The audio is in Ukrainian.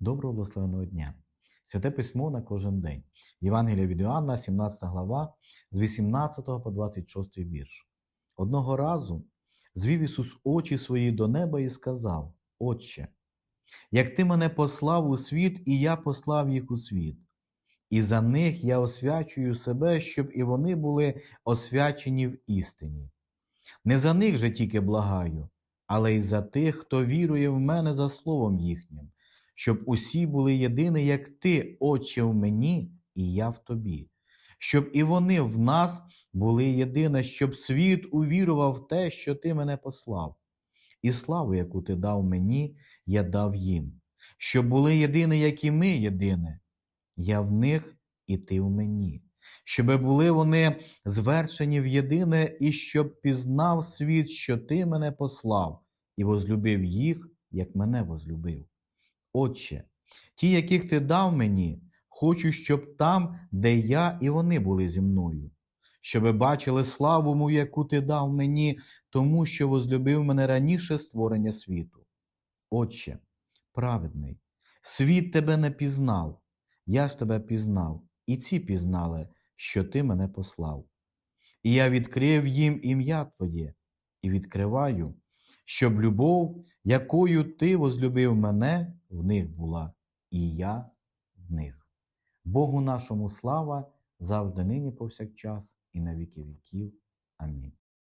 Доброго благословеного дня! Святе письмо на кожен день. Євангелія від Іоанна, 17 глава, з 18 по 26 вірш. Одного разу звів Ісус очі свої до неба і сказав: Отче, як ти мене послав у світ, і я послав їх у світ, і за них я освячую себе, щоб і вони були освячені в істині. Не за них же тільки благаю, але й за тих, хто вірує в мене за словом їхнім, щоб усі були єдині, як ти, Отче, в мені, і я в тобі, щоб і вони в нас були єдине, щоб світ увірував в те, що ти мене послав. І славу, яку ти дав мені, я дав їм, щоб були єдині, як і ми єдине, я в них і ти в мені, щоби були вони звершені в єдине, і щоб пізнав світ, що ти мене послав, і возлюбив їх, як мене возлюбив. Отче, ті, яких ти дав мені, хочу, щоб там, де я і вони були зі мною, щоби бачили славу мою, яку ти дав мені, тому що возлюбив мене раніше створення світу. Отче, праведний, світ тебе не пізнав, я ж тебе пізнав, і ці пізнали, що ти мене послав. І я відкрив їм ім'я Твоє і відкриваю, щоб любов, якою ти возлюбив мене, в них була, і я в них. Богу нашому слава завжди нині повсякчас і на віки віків. Амінь.